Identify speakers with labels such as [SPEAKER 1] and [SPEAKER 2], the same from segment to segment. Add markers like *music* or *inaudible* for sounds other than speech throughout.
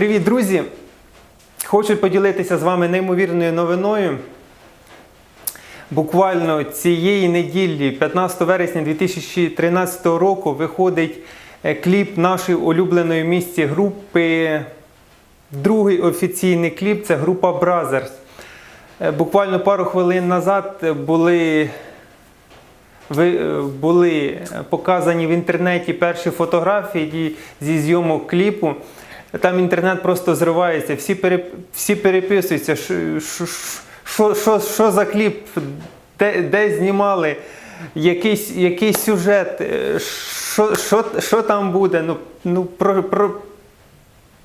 [SPEAKER 1] Привіт, друзі! Хочу поділитися з вами неймовірною новиною. Буквально цієї неділі, 15 вересня 2013 року, виходить е, кліп нашої улюбленої в місті групи. Другий офіційний кліп це група Brothers. Е, Буквально пару хвилин назад були е, були показані в інтернеті перші фотографії зі зйомок кліпу. Там інтернет просто зривається, всі, переп... всі переписуються, що, за кліп, де, де знімали, якийсь, який сюжет, е, що, що, там буде. Ну, ну, про, про,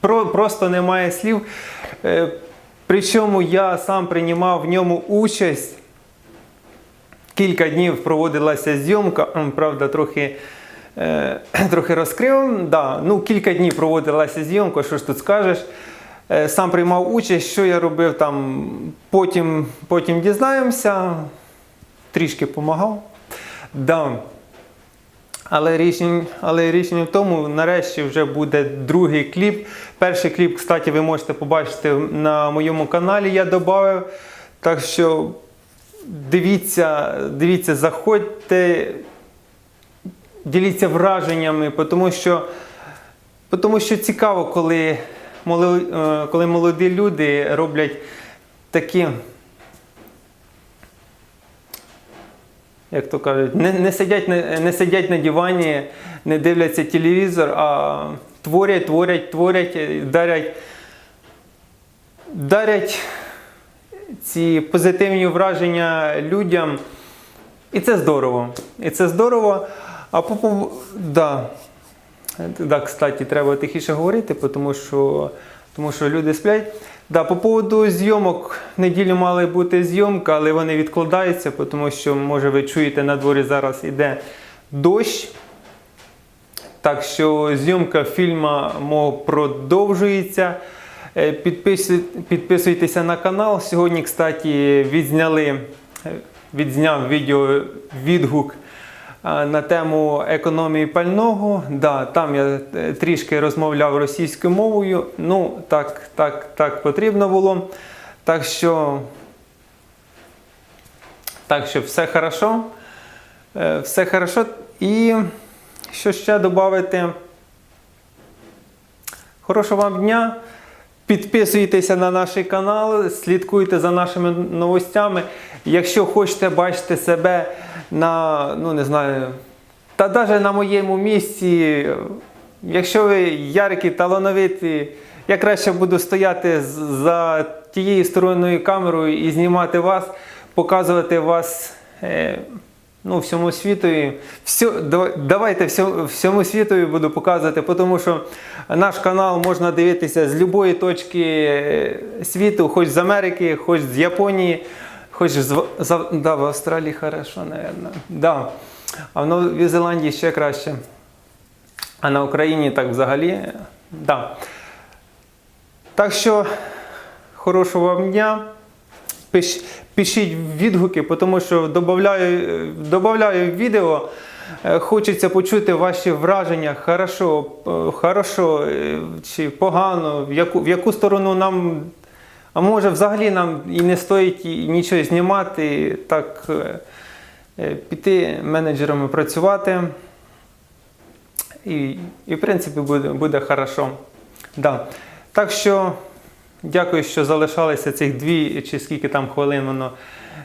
[SPEAKER 1] про, просто немає слів. Е, Причому я сам приймав в ньому участь. Кілька днів проводилася зйомка, правда, трохи, *clears throat* трохи розкрив. Да, ну, кілька днів проводилася зйомка, що ж тут скажеш. Е, сам приймав участь, що я робив там, потім, потім дізнаємося, трішки допомагав. Да. Але рішення, але рішення в тому, нарешті вже буде другий кліп. Перший кліп, кстати, ви можете побачити на моєму каналі, я додав. Так що дивіться, дивіться, заходьте, діліться враженнями, тому що, тому що цікаво, коли, молоді, коли молоді люди роблять такі. Як то кажуть, не, не, сидять, не сидять на дивані, не дивляться телевізор, а творять, творять, творять, дарять, дарять ці позитивні враження людям. І це здорово. І це здорово. А по пов- да. Да, кстати, треба тихіше говорити, тому що, тому що люди сплять. Да, по поводу зйомок, в неділю мали бути зйомка, але вони відкладаються, тому що, може, ви чуєте, на дворі зараз іде дощ. Так що зйомка фільму мого продовжується. Е, Підписуйтеся на канал. Сьогодні, кстати, відзняли, е, відзняв відео відгук на тему економії пального. Да, там я е, трішки розмовляв російською мовою. Ну, так, так, так потрібно було. Так що, так що все хорошо. Е, Все хорошо. І що ще додати? Хорошого вам дня. Підписуйтеся на наш канал, слідкуйте за нашими новостями. Якщо хочете бачити себе на, ну не знаю, та навіть на моєму місці, якщо ви яркі, талановиті, я краще буду стояти за тією сторонньою камерою і знімати вас, показувати вас. Ну, всьому світу. Все, давайте всьому, світу буду показувати, тому що наш канал можна дивитися з будь-якої точки е, світу, хоч з Америки, хоч з Японії, хоч з, да, в Австралії хорошо, напевно. Да. А в Новій Зеландії ще краще. А на Україні так взагалі. е, Да. Так що, хорошого вам дня. Пиш, пишіть відгуки, тому що додаю, додаю відео. Е, Хочеться почути ваші враження, хорошо, е, хорошо е, чи погано, в яку, в яку сторону нам, а може взагалі нам і не стоїть нічого знімати, так піти менеджерами працювати. І, і в принципі буде, буде хорошо. Да. Так що дякую, що залишалися цих дві чи скільки там хвилин воно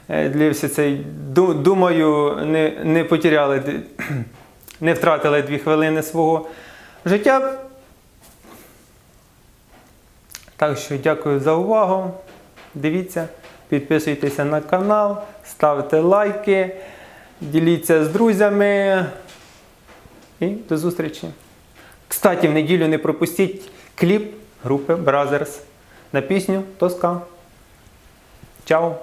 [SPEAKER 1] е, длився цей. Думаю, не, не потеряли, *clears throat* не втратили дві хвилини свого життя. Так що дякую за увагу. Дивіться, підписуйтеся на канал, ставте лайки, діліться з друзями. І до зустрічі. Кстати, в неділю не пропустіть кліп групи Brothers на пісню Тоска. Чао!